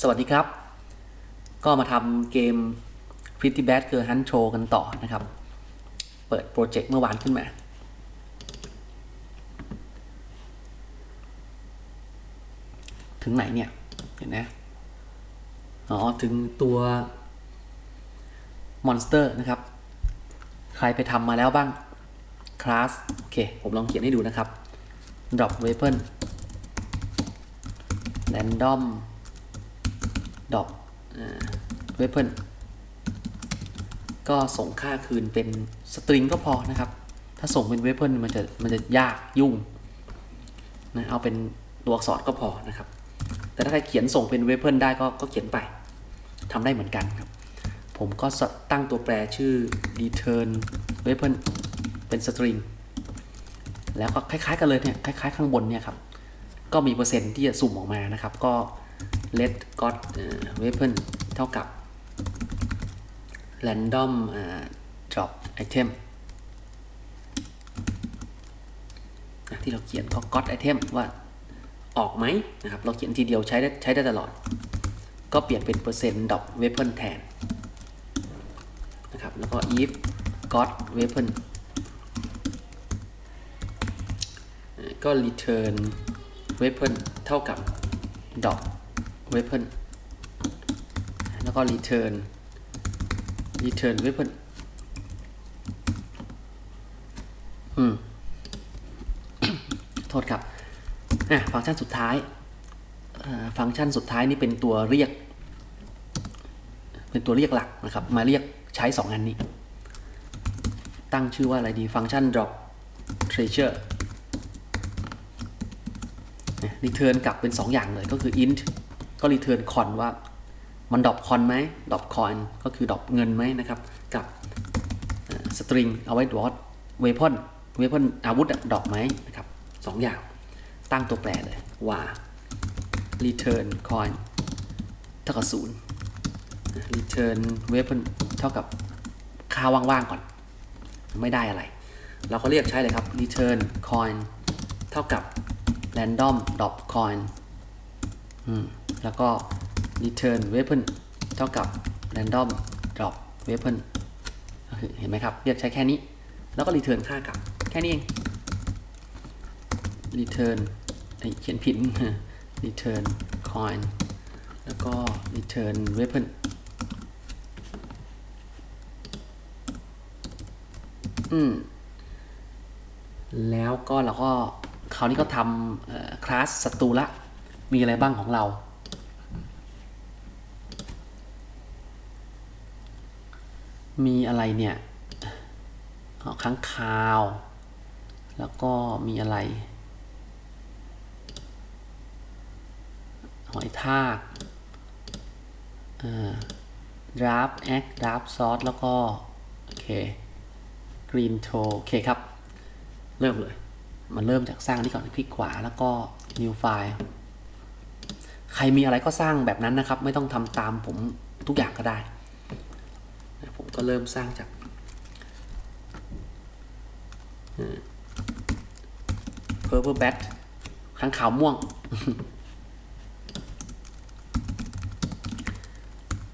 สวัสดีครับ ก็มาทำเกม Pretty Bad Girl Hunt Show กันต่อนะครับ เปิดโปรเจกต์เมื่อวานขึ้นมา ถึงไหนเนี่ย เห็นไหมอ๋อ ถึงตัวมอนสเตอร์นะครับ ใครไปทำมาแล้วบ้างคลาสโอเค ผมลองเขียนให้ดูนะครับ drop weapon random drop เวเ weapon ก็ส่งค่าคืนเป็นสตริงก็พอนะครับ ถ้าส่งเป็นเว weapon มันจะมันจะยากยุ่งนะเอาเป็นตัวอักษรก็พอนะครับ แต่ถ้าใครเขียนส่งเป็นเว weapon ได้ก็ก็เขียนไปทำได้เหมือนกันครับ ผมก็ตั้งตัวแปรชื่อ return weapon เป็นสตริงแล้วก็คล้ายๆกันเลยเนี่ยคล้ายๆ ข้างบนเนี่ยครับ ก็มีเปอร์เซ็นต์ที่จะสุ่มออกมานะครับ ก็ let got weapon เท่ากับ random drop item ที่เราเขียนก็ got item ว่าออกไหมนะครับ เราเขียนทีเดียวใช้ได้ใช้ได้ตลอด ก็เปลี่ยนเป็นเปอร์เซ็นต์ drop weapon แทนนะครับ แล้วก็ if got weapon ก็ return weapon เท่ากับ dot weapon แล้วก็ return return weapon อืม โทษครับ อะ ฟังก์ชันสุดท้าย ฟังก์ชันสุดท้ายนี่เป็นตัวเรียก เป็นตัวเรียกหลักนะครับ มาเรียกใช้ 2 อันนี้ ตั้งชื่อว่าอะไรดี ฟังก์ชัน drop treasure return กลับเป็น 2 อย่างเลยก็คือ int ก็ return con ว่ามันดรอปคอนไหมดรอปคอนก็คือดรอปเงินไหมนะครับ กับ string เอาไว้ดรอป weapon weapon อาวุธดรอปไหมนะครับสองอย่างตั้งตัวแปรเลยว่า return coin เท่ากับศูนย์ return weapon เท่ากับค่าว่างๆก่อน ไม่ได้อะไร เราก็เรียกใช้เลยครับ return coin เท่ากับ random drop coin อืม แล้วก็ return weapon เท่ากับ random drop weapon เห็นไหมครับ เรียกใช้แค่นี้ แล้วก็ return ค่ากลับ แค่นี้เอง return เขียนผิด return coin แล้วก็ return weapon อืม แล้วก็เราก็คราวนี้ก็ทำคลาสศัตรูละ มีอะไรบ้างของเรา มีอะไรเนี่ยค้างคาว แล้วก็มีอะไร หอยทากดราฟแอคดราฟซอสแล้วก็ โอเคกรีนโทโอเคครับ เริ่มเลย มันเริ่มจากสร้างนี่ก่อนคลิกขวาแล้วก็ new file ใครมีอะไรก็สร้างแบบนั้นนะครับ ไม่ต้องทำตามผมทุกอย่างก็ได้ ก็เริ่มสร้างจาก purple bat ข้างขาวม่วง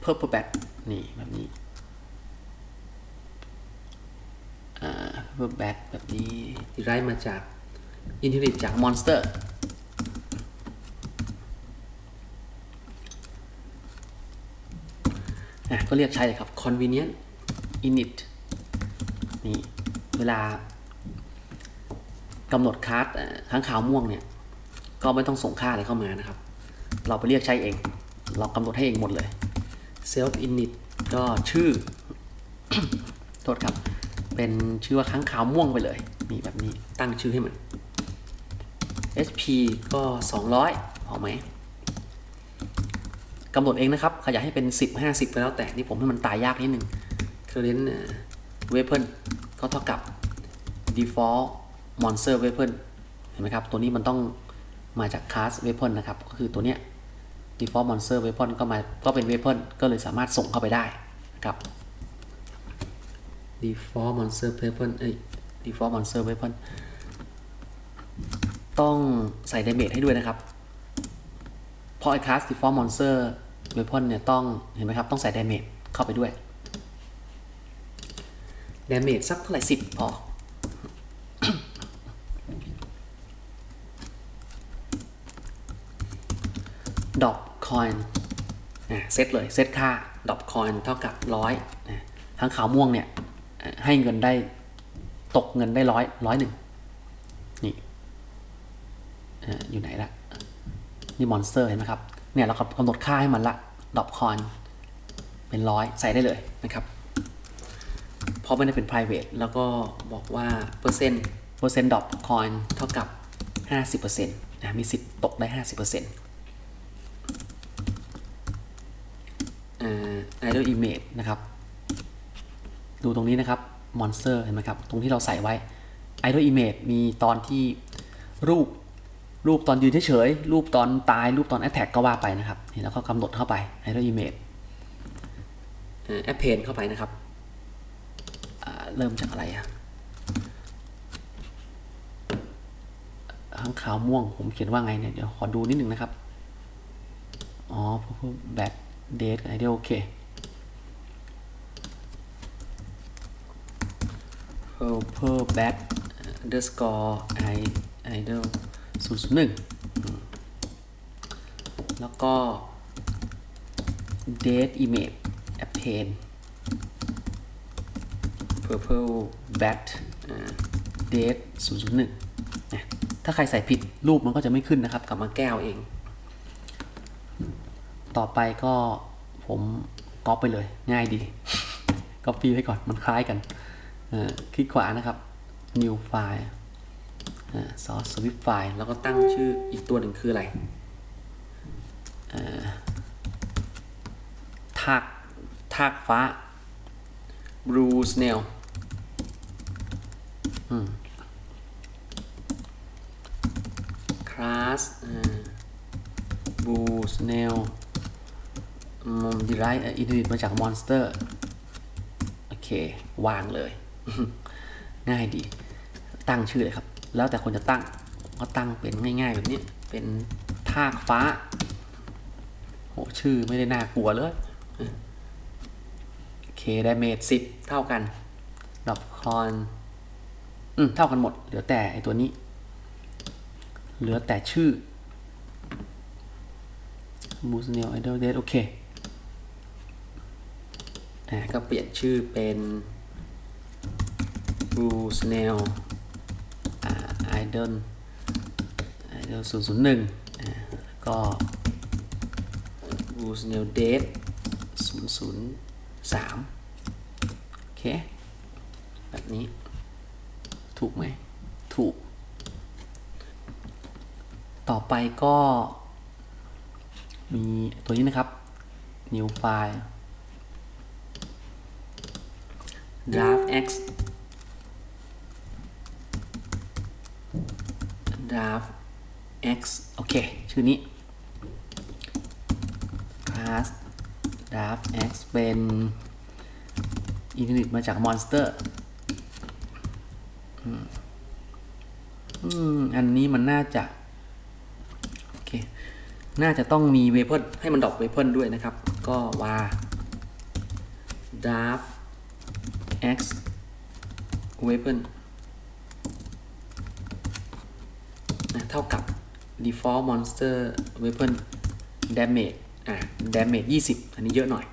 purple bat นี่แบบนี้ purple bat แบบนี้ที่ได้มาจาก inherit จาก monster อะก็เรียกใช้เลยครับ convenient init นี่เวลากำหนดคลาสค้างขาวม่วงเนี่ยก็ไม่ต้องส่งค่าอะไรเข้ามานะครับ เราไปเรียกใช้เอง เรากำหนดให้เองหมดเลย self init ก็ชื่อ โทษครับ เป็นชื่อว่าค้างขาวม่วงไปเลย นี่แบบนี้ตั้งชื่อให้มัน HP ก็ 200พอไหมกำหนดเองนะครับ ขยายให้เป็น 10 50ก็แล้วแต่นี่ผมให้มันตายยากนิดนึง current weapon ก็เท่ากับ default monster weapon เห็นไหมครับ ตัวนี้มันต้องมาจาก class weapon นะครับ ก็คือตัวเนี้ย default monster weapon ก็มา ก็เป็น weapon ก็เลยสามารถส่งเข้าไปได้นะครับ default monster weapon เอ้ย default monster weapon ต้องใส่ damage ให้ด้วยนะครับ เพราะไอ้ class default monster weapon เนี่ยต้อง เห็นไหมครับ ต้องใส่ damage เข้าไปด้วย damage สักเท่าไหร่สิบพอดอ p คอยน์เซตเลยเซตค่าดอ p คอยน์เท่ากับร้อยทั้งขาวม่วงเนี่ย ให้เงินได้ตกเงินได้ร้อยร้อยหนึ่งนี่อ่ออยู่ไหนละนี่มอนสเตอร์เห็นไหมครับ เนี่ยเรากำหนดค่าให้มันละดอ p คอยน์เป็นร้อยใส่ได้เลยนะครับ ราะไม่ได้เป็น private แล้วก็บอกว่าเปอร์เซ็นต์เปอร์เซ็นต์ดอ p คอยน์เท่ากับ 50%นะมีสิทธิ์ตกได้ 50%อ่า idle image นะครับ ดูตรงนี้นะครับ monster เห็นไหมครับ ตรงที่เราใส่ไว้ idle image มีตอนที่รูปรูปตอนยืนเฉยๆ รูปตอนตาย รูปตอน attack ก็ว่าไปนะครับ นี่แล้วก็กำหนดเข้าไป idle image เอ่อ append เข้าไปนะครับ เริ่มจากอะไรอะข้างขาวม่วงผมเขียนว่าไงเนี่ย เดี๋ยวขอดูนิดหนึ่งนะครับ อ๋อพวกพวกแบทเดทไอเดียโอเค purple bat underscore i idol ศูนย์ศูนย์หนึ่งแล้วก็ date image append purple bat อ่า date ศูน นะถ้าใครใส่ผิดรูปมันก็จะไม่ขึ้นนะครับ กลับมาแก้วเอง ต่อไปก็ผมก๊อปไปเลย ง่ายดีก๊อปปี้ไว้ก่อนมันคล้ายกันอ่อคลิกขวานะครับ new file อ่า source swift file แล้วก็ตั้งชื่ออีกตัวหนึ่งคืออะไรอ่อทากทากฟ้า blue snail อืม class อ่า blue snail มันดีไรอินดิมาจากมอนสเตอร์ โอเค วางเลย ง่ายดี ตั้งชื่อเลยครับ แล้วแต่คนจะตั้ง ก็ตั้งเป็นง่ายๆแบบนี้ เป็นทากฟ้า โห ชื่อไม่ได้น่ากลัวเลย โอเคดเมจสิบเท่ากันดอกคอน อืมเท่ากันหมด เหลือแต่ไอตัวนี้ เหลือแต่ชื่อบูสเนลไอดอลเดโอเคอ่าก็เปลี่ยนชื่อเป็นบูสเนลอ่าไอดอลไอดอลศูนย์ศูนย์หนึ่งอ่าก็บูสเนลเดทศูนย์ศูนย์สามโอเค แบบนี้ ถูกไหม ถูก ต่อไปก็ มีตัวนี้นะครับ new file draft x draft x โอเค ชื่อนี้ class draft x เป็นอินทินิตมาจาก monster อืมอันนี้มันน่าจะ โอเค น่าจะต้องมีเวเพิลให้มันดอปเวเพิลด้วยนะครับ ก็ว่า draft x weapon นะเท่ากับ default monster weapon damage อะ damage 20 อันนี้เยอะหน่อย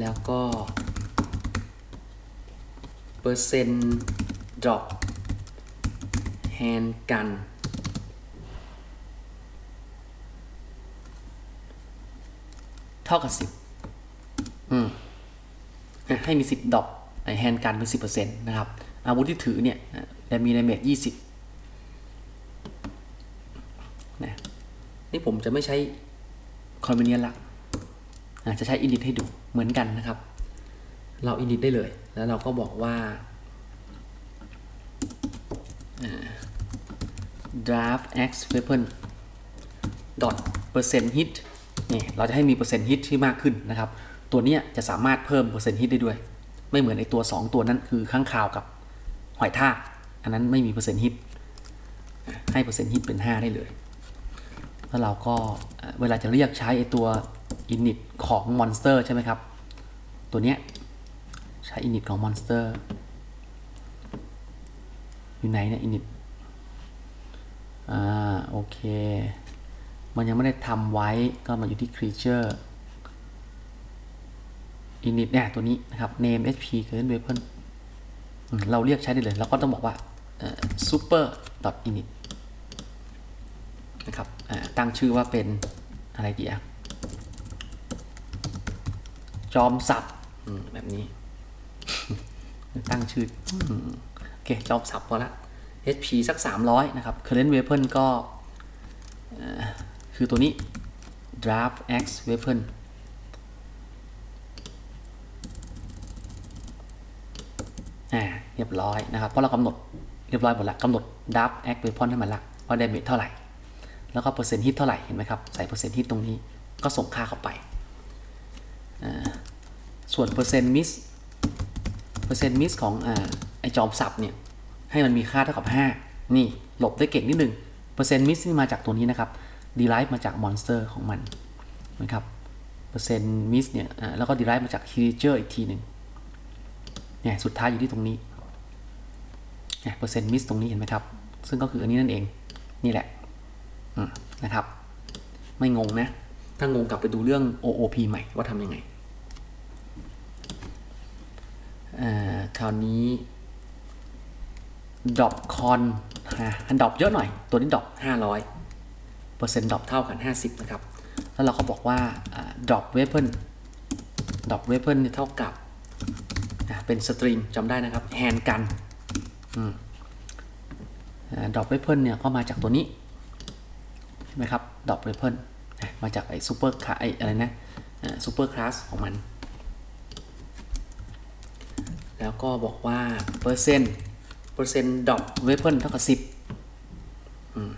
แล้วก็เปอร์เซ็นต์ drop hand gun เท่ากับสิบอืมอะให้มีสิบดอกไอแฮนด์กันเป็นสิบเปอร์เซ็นต์นะครับ อาวุธที่ถือเนี่ยอะจะมีดาเมจยี่สิบนะนี่ผมจะไม่ใช้คอนเวเนียนละอะ จะใช้อินดิทให้ดูเหมือนกันนะครับ เราอินดิทได้เลย แล้วเราก็บอกว่า draft x weapon dot percent hit นี่เราจะให้มีเปอร์เซ็นต์ฮิตที่มากขึ้นนะครับ ตัวเนี้ยจะสามารถเพิ่มเปอร์เซ็นต์ฮิตได้ด้วย ไม่เหมือนไอตัว 2 ตัวนั้นคือข้างคาวกับหอยทากอันนั้นไม่มีเปอร์เซ็นต์ฮิตให้เปอร์เซ็นต์ฮิตเป็น 5 ได้เลย แล้วเราก็เวลาจะเรียกใช้ไอตัว init ของ monster ใช่ไหมครับ ตัวเนี้ยใช้ init ของ monster อยู่ไหนเนี่ย init อ่าโอเค มันยังไม่ได้ทำไว้ก็มาอยู่ที่ creature init เนี่ยตัวนี้นะครับ name hp current weapon อืมเราเรียกใช้ได้เลย แล้วก็ต้องบอกว่าเอ่อ super dot init นะครับตั้งชื่อว่าเป็นอะไรดีอะ จอมสับแบบนี้ ตั้งชื่อโอเค จอมสับพอละ HP สัก 300 นะครับ current weapon ก็คือตัวนี้ draft x weapon อ่าเรียบร้อยนะครับ เพราะเรากำหนดเรียบร้อยหมดละกำหนด draft x weapon ให้มันละว่า damage เท่าไหร่ แล้วก็เปอร์เซ็นต์ฮิตเท่าไหร่ เห็นไหมครับ ใส่เปอร์เซ็นต์ฮิตตรงนี้ก็ส่งค่าเข้าไป อ่า ส่วนเปอร์เซ็นต์มิสเปอร์เซ็นต์มิสของอไอจอมสับเนี่ยให้มันมีค่าเท่ากับ 5 นี่หลบได้เก่งนิดนึงเปอร์เซ็นต์มิสนี่มาจากตัวนี้นะครับดีไลฟ์มาจากมอนสเตอร์ของมันนะครับเปอร์เซ็นต์มิสเนี่ยแล้วก็ดีไลฟ์มาจากคีเจอร์อีกทีหนึ่งเนี่ยสุดท้ายอยู่ที่ตรงนี้เนี่ยเปอร์เซ็นต์มิสตรงนี้เห็นไหมครับ ซึ่งก็คืออันนี้นั่นเองนี่แหละนะครับ ไม่งงนะ ถ้างงกลับไปดูเรื่อง OOP ใหม่ว่าทำยังไงอ่า คราวนี้ดรอปคอนอันดรอปเยอะหน่อย ตัวนี้ดรอป500เปอร์เซ็นต์ดรอปเท่ากัน 50 นะครับ แล้วเราก็บอกว่าดรอปเว pon ดรอปเวเนี่ยเท่ากับเป็นสตริงจำได้นะครับแฮนกันดรอปเว pon เนี่ยก็มาจากตัวนี้ใช่ไหมครับดรอปเว pon มาจากไอ้ซูเปอร์คไอ้อะไรนะซูเปอร์คลาสของมัน แล้วก็บอกว่าเปอร์เซ็นต์เปอร์เซ็นต์ดอปเว pon เท่ากับ10อืม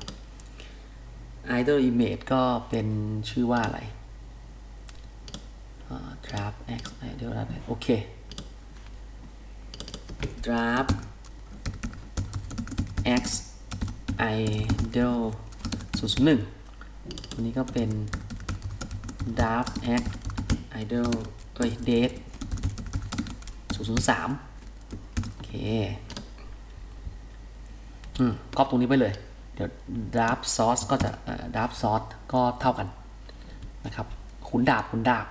idle image ก็เป็นชื่อว่าอะไรอ่า draft x idle อะไรโอเค draft x idle 001ตัวนี้ก็เป็น draft x idle เอ้ย date 003 โอเค อืมก๊อปตรงนี้ไปเลย เดี๋ยว draft source ก็จะเอ่อ draft source ก็เท่ากันนะครับขุนดาบขุนดาบ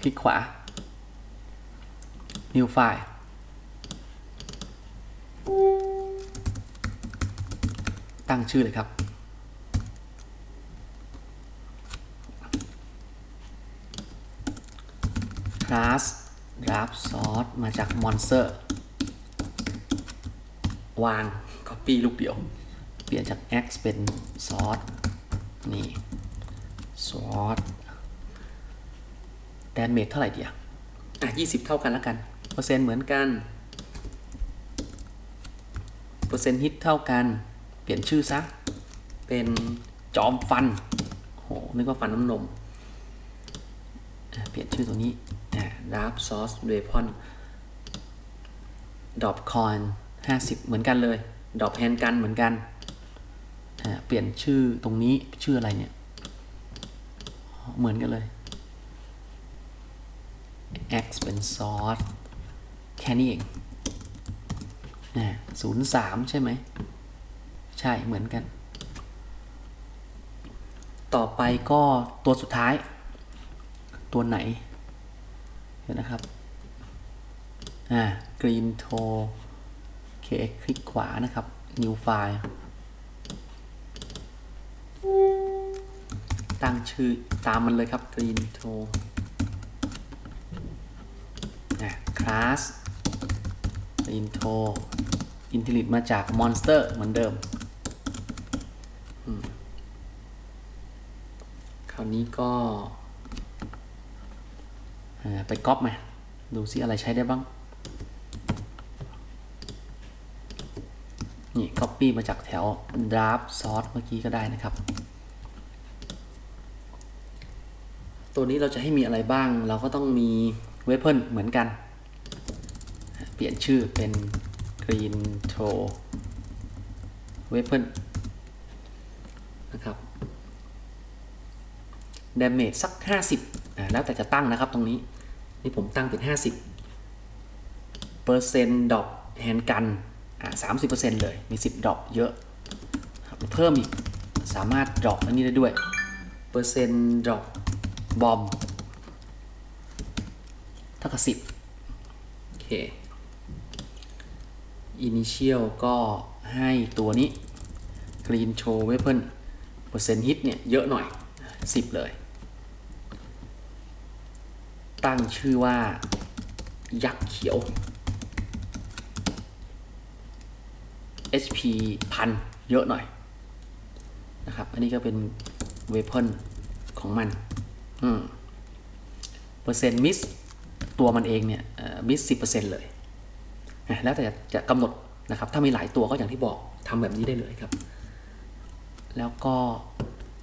คลิกขวา new file ตั้งชื่อเลยครับ class draft source มาจาก monster วาง copy ลูกเดียว เปลี่ยนจาก x เป็น source นี่ source damage เท่าไหร่เดีอะอะ20 เท่ากันแล้วกัน เปอร์เซ็นต์เหมือนกัน เปอร์เซ็นต์ฮิตเท่ากัน เปลี่ยนชื่อซะ เป็นจอมฟันโหนึกว่าฟันน้ำนม เปลี่ยนชื่อตัวนี้ อ่า Dark Sauce Weapon ดอปคอน50เหมือนกันเลยดอปแฮนกันเหมือนกันเปลี่ยนชื่อตรงนี้ชื่ออะไรเนี่ย เหมือนกันเลย x เป็น source แค่นี้เองศูนย์สามใช่ไหม ใช่เหมือนกัน ต่อไปก็ตัวสุดท้าย ตัวไหน ดี๋ยวนะครับ อ่า green to โอเคลิกขวานะครับ new file ตั้งชื่อตามมันเลยครับ green to อะ class green to inherit มาจาก monster เหมือนเดิม คราวนี้ก็ ไปก๊อปมา ดูซิอะไรใช้ได้บ้าง นี่ copy มาจากแถว draft source เมื่อกี้ก็ได้นะครับ ตัวนี้เราจะให้มีอะไรบ้าง เราก็ต้องมี weapon เหมือนกัน เปลี่ยนชื่อเป็น green to weapon นะครับ damage สัก 50แล้วแต่จะตั้งนะครับตรงนี้ นี่ผมตั้งเป็น 50เปอร์เซ็นต์ดอปแฮนกันอ่า30%เปอร์เซ็นต์เลย มี 10 ดอปเยอะเพิ่มอีก สามารถดอปอันนี้ได้ด้วย เปอร์เซ็นต์ดอปบอมเท่ากับ10โอเค initial ก็ให้ตัวนี้ green show weapon เปอร์เซ็นต์ฮิตเนี่ย เยอะหน่อย 10 เลย ตั้งชื่อว่า ยักษ์เขียว HP พันเยอะหน่อยนะครับ อันนี้ก็เป็น weapon ของมันอืมเปอร์เซ็นต์มิสตัวมันเองเนี่ยมิสสิบเปอร์เซ็นต์เลย แล้วแต่จะกำหนดนะครับ ถ้ามีหลายตัวก็อย่างที่บอกทำแบบนี้ได้เลยครับ แล้วก็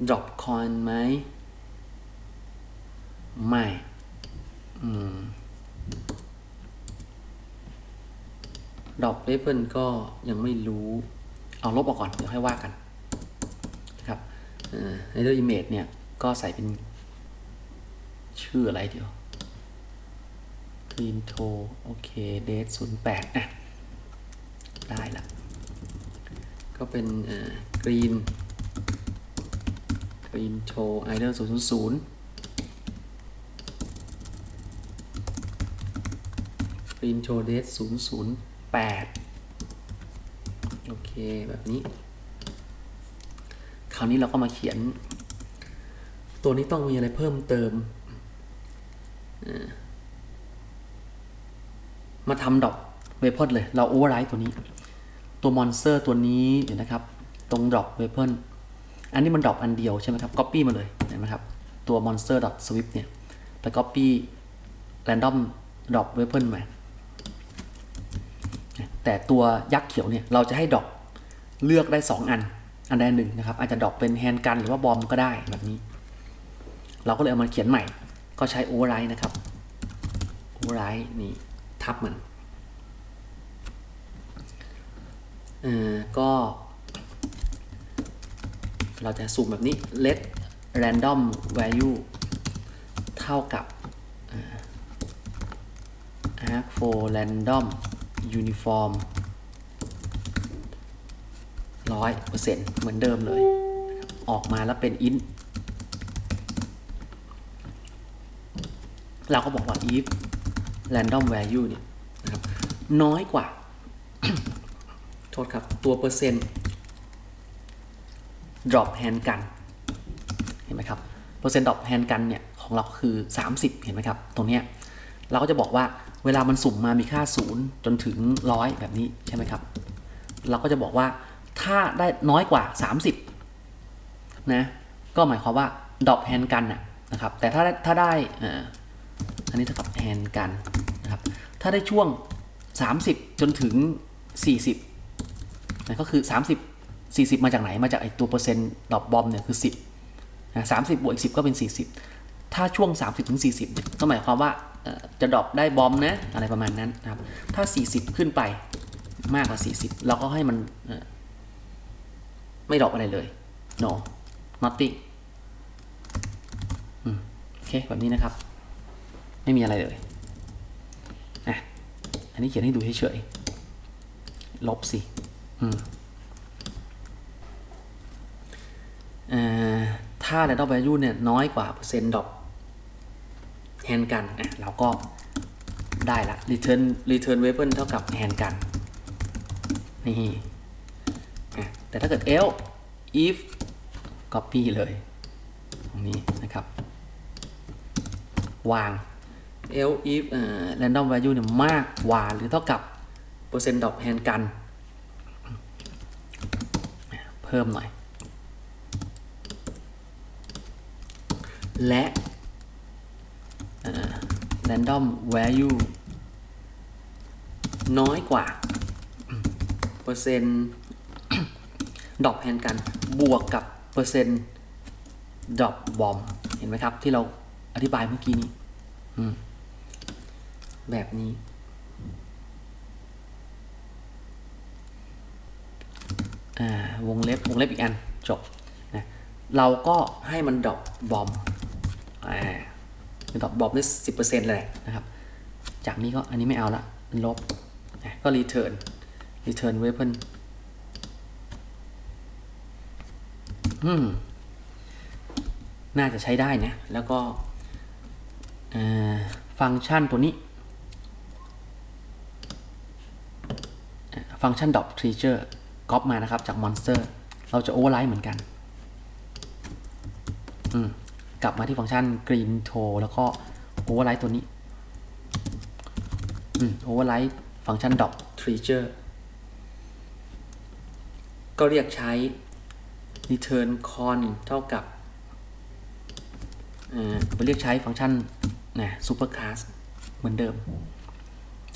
drop coin ไหมไม่ ดอืม drop weapon ก็ยังไม่รู้ เอาลบออกก่อน เดี๋ยวให้ว่ากันนะครับในเรื่อง image เนี่ย ก็ใส่เป็น ชื่ออะไรเดี๋ยว green to โอเค date 08อะ ได้ละ ก็เป็นเอ่อ green green to idol 000 green to date 008โอเค แบบนี้ คราวนี้เราก็มาเขียน ตัวนี้ต้องมีอะไรเพิ่มเติม มาทำดอกเวเพิลเลย เราโอเวอร์ไรต์ตัวนี้ ตัวมอนสเตอร์ตัวนี้เดี๋ยวนะครับ ตรงดอกเวเพิลอันนี้มันดอกอันเดียวใช่ไหมครับ Copy มาเลยเห็นไหมครับ ตัว monster dot swift เนี่ยไป Copy random drop weapon มา แต่ตัวยักษ์เขียวเนี่ยเราจะให้ดอกเลือกได้ 2 อัน อันใดหนึ่งนะครับ อาจจะดอกเป็นแฮนด์กันหรือว่าบอมก็ได้แบบนี้ เราก็เลยเอามาเขียนใหม่ ก็ใช้โอเวอร์ไรต์นะครับโอเวอร์ไรต์นี่ทับมันเอ่อก็ เราจะสุ่มแบบนี้ let random value เท่ากับเอ่อ arc for random uniform ร้อยเปอร์เซ็นต์เหมือนเดิมเลย ออกมาแล้วเป็น int เราก็บอกว่า if random value เนี่ยนะครับน้อยกว่า โทษครับ ตัวเปอร์เซ็นต์ drop hand กัน เห็นไหมครับ เปอร์เซ็นต์ drop hand กันเนี่ย ของเราคือ 30 เห็นไหมครับ ตรงเนี้ยเราก็จะบอกว่า เวลามันสุ่มมามีค่า 0 จนถึง 100 แบบนี้ใช่ไหมครับ เราก็จะบอกว่าถ้าได้น้อยกว่า 30 นะ ก็หมายความว่า drop hand กันนะครับ แต่ถ้าถ้าได้อันนี้เท่ากับ hand กันนะครับ ถ้าได้ช่วง 30 จนถึง 40นะก็คือ 30 40 มาจากไหน มาจากไอตัวเปอร์เซ็นต์ดรอปบอมเนี่ยคือ 10นะ30บวกอีก10 ก็เป็น 40 ถ้าช่วง 30ถึง40 ก็หมายความว่า จะดรอปได้บอมนะอะไรประมาณนั้นนะครับ ถ้า 40 ขึ้นไปมากกว่า 40 เราก็ให้มันไม่ดรอปอะไรเลย no nothing โอเค แบบนี้นะครับ ไม่มีอะไรเลยอะอันนี้เขียนให้ดูเฉยๆลบสิอืมเอ่อถ้า random value เนี่ยน้อยกว่าเปอร์เซ็นต์ดรอป แฮนกันอะเราก็ได้ละ return return weapon เท่ากับแฮนกันนี่แต่ถ้าเกิด else if copy เลยตรงนี้นะครับ วาง else if เอ่อ random value เนี่ยมากกว่าหรือเท่ากับเปอร์เซ็นต์ดอปแฮนกัน เพิ่มหน่อย และ random value น้อยกว่า เปอร์เซ็นต์ดรอปแฮนกันบวกกับเปอร์เซ็นต์ดรอปบอมเห็นไหมครับ ที่เราอธิบายเมื่อกี้นี้แบบนี้ วงเล็บวงเล็บอีกอัน จบนะเราก็ให้มันดรอปบอมอ่า ดรอปบอมได้สิบเปอร์เซ็นต์เลยนะครับ จากนี้ก็อันนี้ไม่เอาละลบก็ return return weapon อืมน่าจะใช้ได้นะ แล้วก็ฟังก์ชันตัวนี้ ฟังก์ชัน drop treasure ก๊อปมานะครับ จาก monster เราจะ override เหมือนกัน อืม กลับมาที่ฟังก์ชัน green to แล้วก็ override ตัวนี้ override ฟังก์ชัน drop treasure ก็เรียกใช้ return con เท่ากับเออไปเรียกใช้ฟังก์ชันนะ super class เหมือนเดิม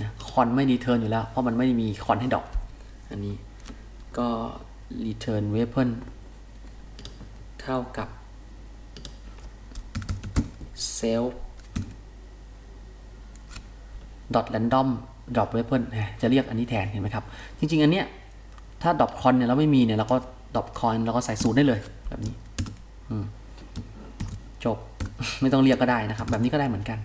นะคอนไม่ return อยู่แล้ว เพราะมันไม่มีคอนให้ดอก อันนี้ก็ return weapon เท่ากับ self dot random drop weapon นจะเรียกอันนี้แทนเห็นไหมครับ จริง ๆ อันเนี้ยถ้า drop con เนี่ยเราไม่มีเนี่ยเราก็ drop con เราก็ใส่ศูนย์ได้เลยแบบนี้จบ ไม่ต้องเรียกก็ได้นะครับ แบบนี้ก็ได้เหมือนกัน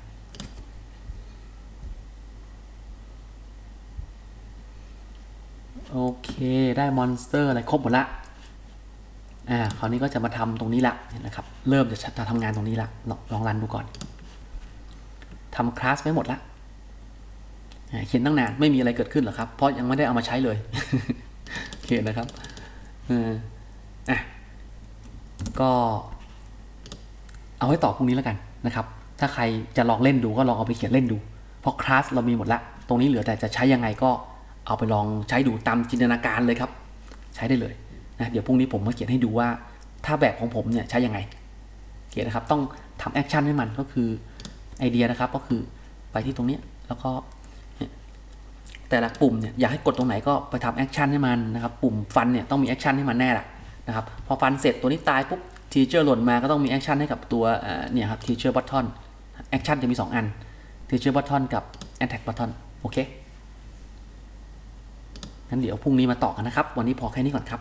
โอเค ได้มอนสเตอร์อะไรครบหมดละ อ่าคราวนี้ก็จะมาทำตรงนี้ละเห็นไหมครับ เริ่มจะจะทำงานตรงนี้ละลองลองรันดูก่อนทำคลาสไว้หมดละเขียนตั้งนานไม่มีอะไรเกิดขึ้นหรอครับ เพราะยังไม่ได้เอามาใช้เลยโอเคนะครับอออะก็เอาไว้ต่อพรุ่งนี้แล้วกันนะครับ ถ้าใครจะลองเล่นดูก็ลองเอาไปเขียนเล่นดู เพราะคลาสเรามีหมดละ ตรงนี้เหลือแต่จะใช้ยังไงก็เอาไปลองใช้ดูตามจินตนาการเลยครับ ใช้ได้เลย นะเดี๋ยวพรุ่งนี้ผมมาเขียนให้ดูว่า ถ้าแบบของผมเนี่ยใช้ยังไงเขียนนะครับต้องทำแอคชั่นให้มันก็คือไอเดียนะครับก็คือไปที่ตรงนี้แล้วก็แต่ละปุ่มเนี่ยอยากให้กดตรงไหนก็ไปทำแอคชั่นให้มันนะครับปุ่มฟันเนี่ยต้องมีแอคชั่นให้มันแน่ละนะครับพอฟันเสร็จตัวนี้ตายปุ๊บทีเจอร์หล่นมาก็ต้องมีแอคชั่นให้กับตัวเนี่ยครับทีเจอร์บัตทอนแอคชั่นจะมี 2 อันทีเจอร์บัตทอนกับแอนแท็กบัตทอนโอเคงั้นเดี๋ยวพรุ่งนี้มาต่อกันนะครับ วันนี้พอแค่นี้ก่อนครับ